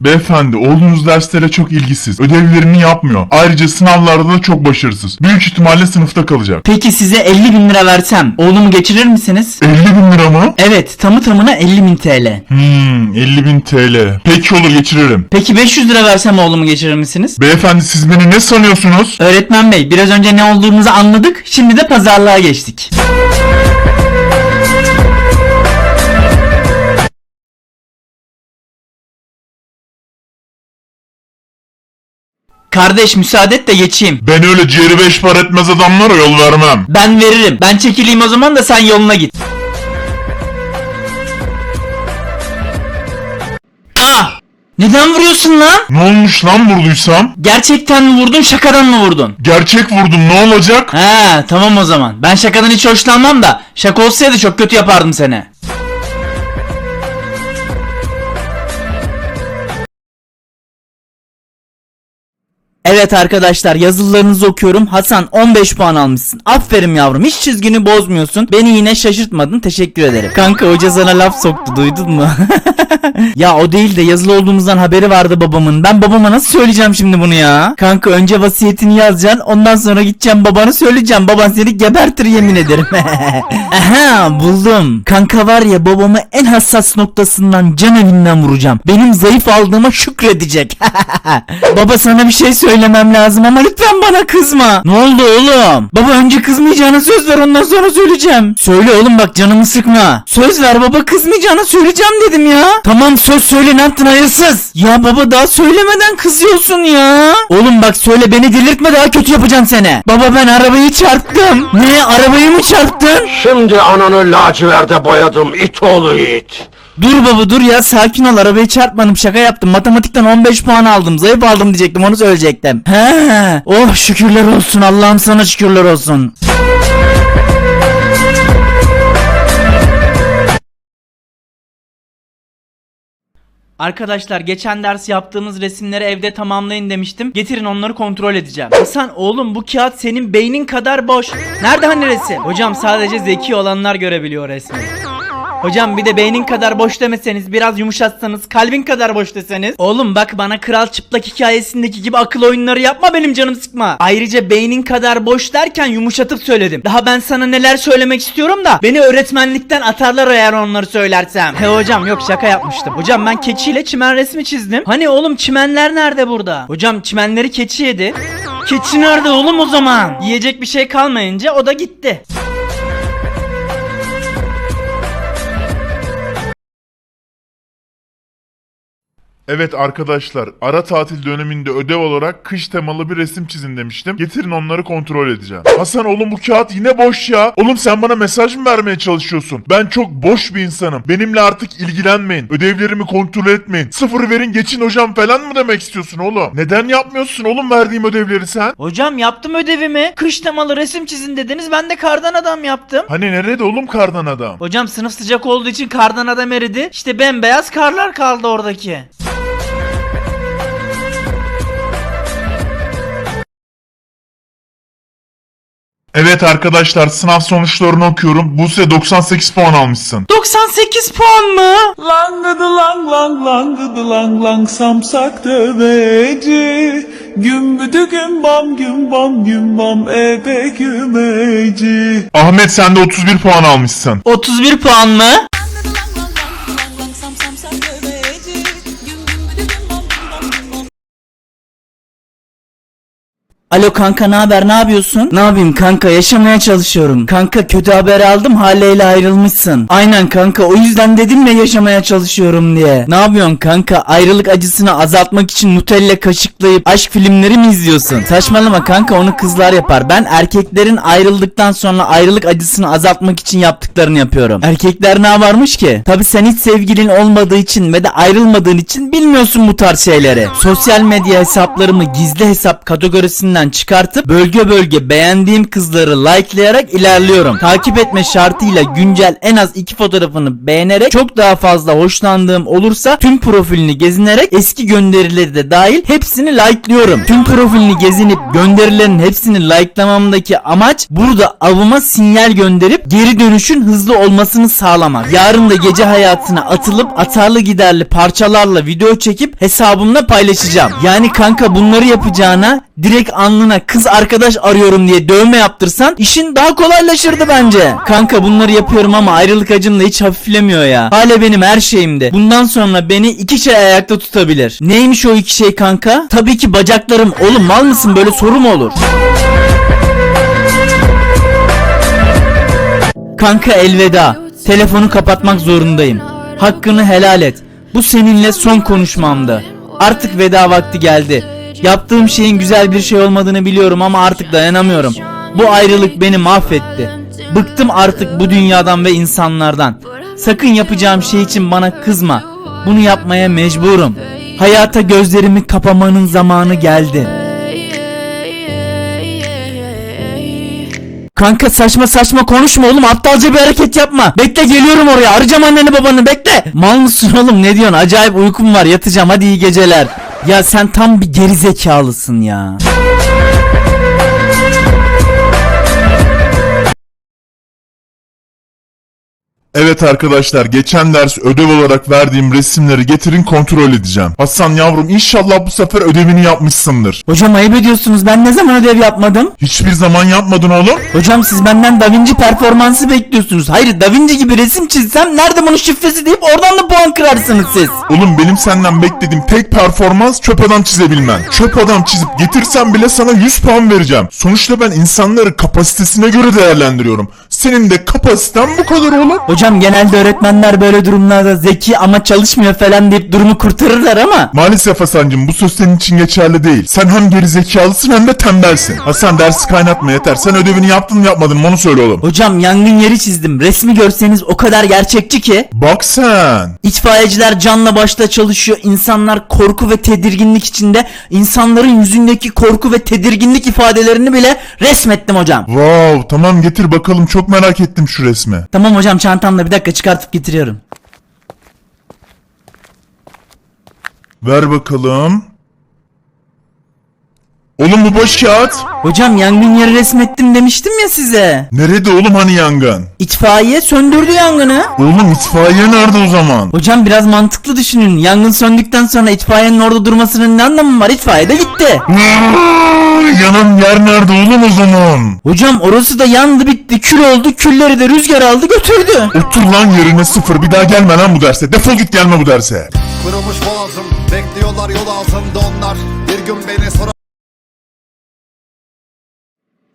Beyefendi oğlunuz derslere çok ilgisiz. Ödevlerini yapmıyor. Ayrıca sınavlarda da çok başarısız. Büyük ihtimalle sınıfta kalacak. Peki size 50 bin lira versem oğlumu geçirir misiniz? 50 bin lira mı? Evet tamı tamına 50 bin TL. Hmm 50 bin TL. Peki olur geçiririm. Peki 500 lira versem oğlumu geçirir misiniz? Beyefendi siz beni ne sanıyorsunuz? Öğretmen bey biraz önce ne olduğumuzu anladık şimdi de pazarlığa geçtik. Kardeş müsaade et de geçeyim. Ben öyle ciğeri beş par etmez adamlara yol vermem. Ben veririm. Ben çekileyim o zaman da sen yoluna git. Ah! Neden vuruyorsun lan? Ne olmuş lan vurduysam? Gerçekten mi vurdun şakadan mı vurdun? Gerçek vurdum ne olacak? He tamam o zaman. Ben şakadan hiç hoşlanmam da şaka olsaydı çok kötü yapardım seni. Evet arkadaşlar yazılarınızı okuyorum. Hasan 15 puan almışsın. Aferin yavrum hiç çizgini bozmuyorsun. Beni yine şaşırtmadın teşekkür ederim. Kanka hoca sana laf soktu duydun mu? ya o değil de yazılı olduğumuzdan haberi vardı babamın. Ben babama nasıl söyleyeceğim şimdi bunu ya? Kanka önce vasiyetini yazacaksın ondan sonra gideceğim babana söyleyeceğim. Baban seni gebertir yemin ederim. Aha buldum. Kanka var ya babamı en hassas noktasından can evinden vuracağım. Benim zayıf aldığıma şükredecek. Baba sana bir şey söylemem lazım ama lütfen bana kızma. Ne oldu oğlum? Baba önce kızmayacağına söz ver ondan sonra söyleyeceğim. Söyle oğlum bak canımı sıkma. Söz ver baba kızmayacağına söyleyeceğim dedim ya. Tamam söz söyle ne yaptın hayırsız? Ya baba daha söylemeden kızıyorsun ya. Oğlum bak söyle beni delirtme daha kötü yapacağım seni. Baba ben arabayı çarptım. Ne arabayı mı çarptın? Şimdi ananı laciverde boyadım it oğlu it. Dur baba dur ya sakin ol arabayı çarpmadım şaka yaptım matematikten 15 puan aldım zayıf aldım diyecektim onu söyleyecektim. He oh şükürler olsun Allah'ım sana şükürler olsun. Arkadaşlar geçen ders yaptığımız resimleri evde tamamlayın demiştim. Getirin onları kontrol edeceğim. Hasan oğlum bu kağıt senin beynin kadar boş. Nerede hani resim? Hocam sadece zeki olanlar görebiliyor resmi. Hocam bir de beynin kadar boş demeseniz biraz yumuşatsanız kalbin kadar boş deseniz. Oğlum bak bana kral çıplak hikayesindeki gibi akıl oyunları yapma benim canım sıkma. Ayrıca beynin kadar boş derken yumuşatıp söyledim. Daha ben sana neler söylemek istiyorum da beni öğretmenlikten atarlar eğer onları söylersem. He hocam yok şaka yapmıştım. Hocam ben keçiyle çimen resmi çizdim. Hani oğlum çimenler nerede burada? Hocam çimenleri keçi yedi. Keçi nerede oğlum o zaman? Yiyecek bir şey kalmayınca o da gitti. Evet arkadaşlar ara tatil döneminde ödev olarak kış temalı bir resim çizin demiştim. Getirin onları kontrol edeceğim. Hasan oğlum bu kağıt yine boş ya. Oğlum sen bana mesaj mı vermeye çalışıyorsun? Ben çok boş bir insanım. Benimle artık ilgilenmeyin. Ödevlerimi kontrol etmeyin. Sıfır verin geçin hocam falan mı demek istiyorsun oğlum? Neden yapmıyorsun oğlum verdiğim ödevleri sen? Hocam yaptım ödevimi. Kış temalı resim çizin dediniz. Ben de kardan adam yaptım. Hani nerede oğlum kardan adam? Hocam sınıf sıcak olduğu için kardan adam eridi. İşte bembeyaz karlar kaldı oradaki. Evet arkadaşlar sınav sonuçlarını okuyorum. Buse 98 puan almışsın. 98 puan mı? Langıdı lang lang langıdı lang lang samsak döveci Gümbüdü gün bam gün bam gün bam ebe gümeci Ahmet sen de 31 puan almışsın. 31 puan mı? Alo kanka ne haber ne yapıyorsun? Ne yapayım kanka yaşamaya çalışıyorum. Kanka kötü haber aldım haleyle ayrılmışsın. Aynen kanka o yüzden dedim ya yaşamaya çalışıyorum diye. Ne yapıyorsun kanka ayrılık acısını azaltmak için Nutella kaşıklayıp aşk filmleri mi izliyorsun? Saçmalama kanka onu kızlar yapar. Ben erkeklerin ayrıldıktan sonra ayrılık acısını azaltmak için yaptıklarını yapıyorum. Erkekler ne varmış ki? Tabi sen hiç sevgilin olmadığı için ve de ayrılmadığın için bilmiyorsun bu tarz şeyleri. Sosyal medya hesaplarımı gizli hesap kategorisinden arkamdan çıkartıp bölge bölge beğendiğim kızları likelayarak ilerliyorum. Takip etme şartıyla güncel en az iki fotoğrafını beğenerek çok daha fazla hoşlandığım olursa tüm profilini gezinerek eski gönderileri de dahil hepsini likelıyorum. Tüm profilini gezinip gönderilerin hepsini likelamamdaki amaç burada avıma sinyal gönderip geri dönüşün hızlı olmasını sağlamak. Yarın da gece hayatına atılıp atarlı giderli parçalarla video çekip hesabımda paylaşacağım. Yani kanka bunları yapacağına direkt alnına kız arkadaş arıyorum diye dövme yaptırsan işin daha kolaylaşırdı bence. Kanka bunları yapıyorum ama ayrılık acımla hiç hafiflemiyor ya. Hala benim her şeyimde. Bundan sonra beni iki şey ayakta tutabilir. Neymiş o iki şey kanka? Tabii ki bacaklarım. Oğlum mal mısın böyle soru mu olur? Kanka elveda. Telefonu kapatmak zorundayım. Hakkını helal et. Bu seninle son konuşmamdı. Artık veda vakti geldi. Yaptığım şeyin güzel bir şey olmadığını biliyorum ama artık dayanamıyorum. Bu ayrılık beni mahvetti. Bıktım artık bu dünyadan ve insanlardan. Sakın yapacağım şey için bana kızma. Bunu yapmaya mecburum. Hayata gözlerimi kapamanın zamanı geldi. Kanka saçma saçma konuşma oğlum aptalca bir hareket yapma. Bekle geliyorum oraya arayacağım anneni babanı bekle. Mal mısın oğlum ne diyorsun acayip uykum var yatacağım hadi iyi geceler. Ya sen tam bir gerizekalısın ya. Evet arkadaşlar geçen ders ödev olarak verdiğim resimleri getirin kontrol edeceğim. Hasan yavrum inşallah bu sefer ödevini yapmışsındır. Hocam ayıp ediyorsunuz ben ne zaman ödev yapmadım? Hiçbir zaman yapmadın oğlum. Hocam siz benden Da Vinci performansı bekliyorsunuz. Hayır Da Vinci gibi resim çizsem nerede bunun şifresi deyip oradan da puan kırarsınız siz. Oğlum benim senden beklediğim tek performans çöp adam çizebilmen. Çöp adam çizip getirsen bile sana 100 puan vereceğim. Sonuçta ben insanları kapasitesine göre değerlendiriyorum. Senin de kapasiten bu kadar oğlum. Hocam genelde öğretmenler böyle durumlarda zeki ama çalışmıyor falan deyip durumu kurtarırlar ama Maalesef Hasan'cım bu söz senin için geçerli değil. Sen hem geri zekalısın hem de tembelsin. Hasan dersi kaynatma yeter. Sen ödevini yaptın mı yapmadın mı onu söyle oğlum. Hocam yangın yeri çizdim. Resmi görseniz o kadar gerçekçi ki. Bak sen. İtfaiyeciler canla başla çalışıyor. İnsanlar korku ve tedirginlik içinde. İnsanların yüzündeki korku ve tedirginlik ifadelerini bile resmettim hocam. Wow tamam getir bakalım çok merak ettim şu resmi. Tamam hocam çantamda bir dakika çıkartıp getiriyorum. Ver bakalım. Oğlum bu boş kağıt. Hocam yangın yeri resmettim demiştim ya size. Nerede oğlum hani yangın? İtfaiye söndürdü yangını. Oğlum itfaiye nerede o zaman? Hocam biraz mantıklı düşünün. Yangın söndükten sonra itfaiyenin orada durmasının ne anlamı var? İtfaiye de gitti. Yanan yer nerede oğlum o zaman? Hocam orası da yandı bitti. Kül oldu. Külleri de rüzgar aldı götürdü. Otur lan yerine sıfır bir daha gelme lan bu derse. Defol git gelme bu derse. Kırılmış boğazım Bekliyorlar yol altında onlar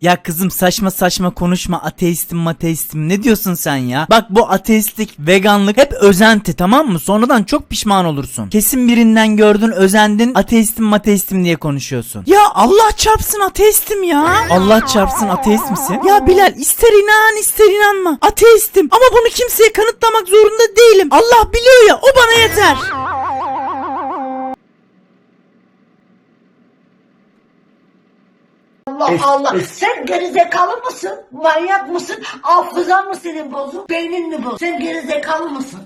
Ya kızım saçma saçma konuşma ateistim mateistim ne diyorsun sen ya? Bak bu ateistlik veganlık hep özenti tamam mı? Sonradan çok pişman olursun. Kesin birinden gördün özendin ateistim mateistim diye konuşuyorsun. Ya Allah çarpsın ateistim ya. Allah çarpsın ateist misin? Ya Bilal ister inan ister inanma. Ateistim ama bunu kimseye kanıtlamak zorunda değilim. Allah biliyor ya o bana yeter. Allah Allah. Sen gerizekalı mısın? Manyak mısın? Hafızan mı senin bozuk? Beynin mi bozuk? Sen gerizekalı mısın?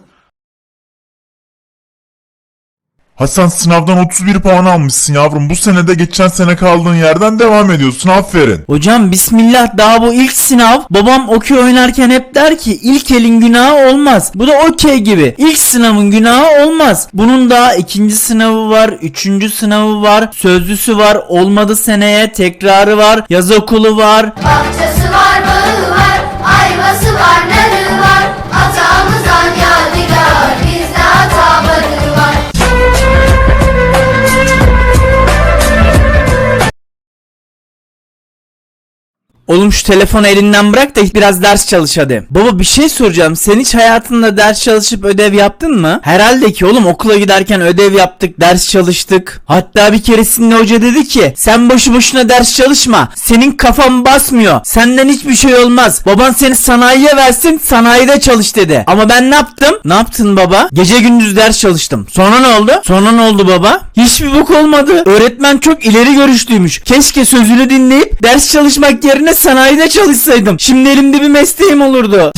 Hasan sınavdan 31 puan almışsın yavrum. Bu sene de geçen sene kaldığın yerden devam ediyorsun. Aferin. Hocam bismillah daha bu ilk sınav. Babam okey oynarken hep der ki ilk elin günahı olmaz. Bu da okey gibi. İlk sınavın günahı olmaz. Bunun daha ikinci sınavı var, üçüncü sınavı var, sözlüsü var, olmadı seneye tekrarı var, yaz okulu var. Bahçesi Oğlum şu telefonu elinden bırak da biraz ders çalış hadi. Baba bir şey soracağım. Sen hiç hayatında ders çalışıp ödev yaptın mı? Herhalde ki oğlum okula giderken ödev yaptık, ders çalıştık. Hatta bir keresinde hoca dedi ki sen boşu boşuna ders çalışma. Senin kafan basmıyor. Senden hiçbir şey olmaz. Baban seni sanayiye versin sanayide çalış dedi. Ama ben ne yaptım? Ne yaptın baba? Gece gündüz ders çalıştım. Sonra ne oldu? Sonra ne oldu baba? Hiçbir bok olmadı. Öğretmen çok ileri görüşlüymüş. Keşke sözünü dinleyip ders çalışmak yerine sanayide çalışsaydım. Şimdi elimde bir mesleğim olurdu.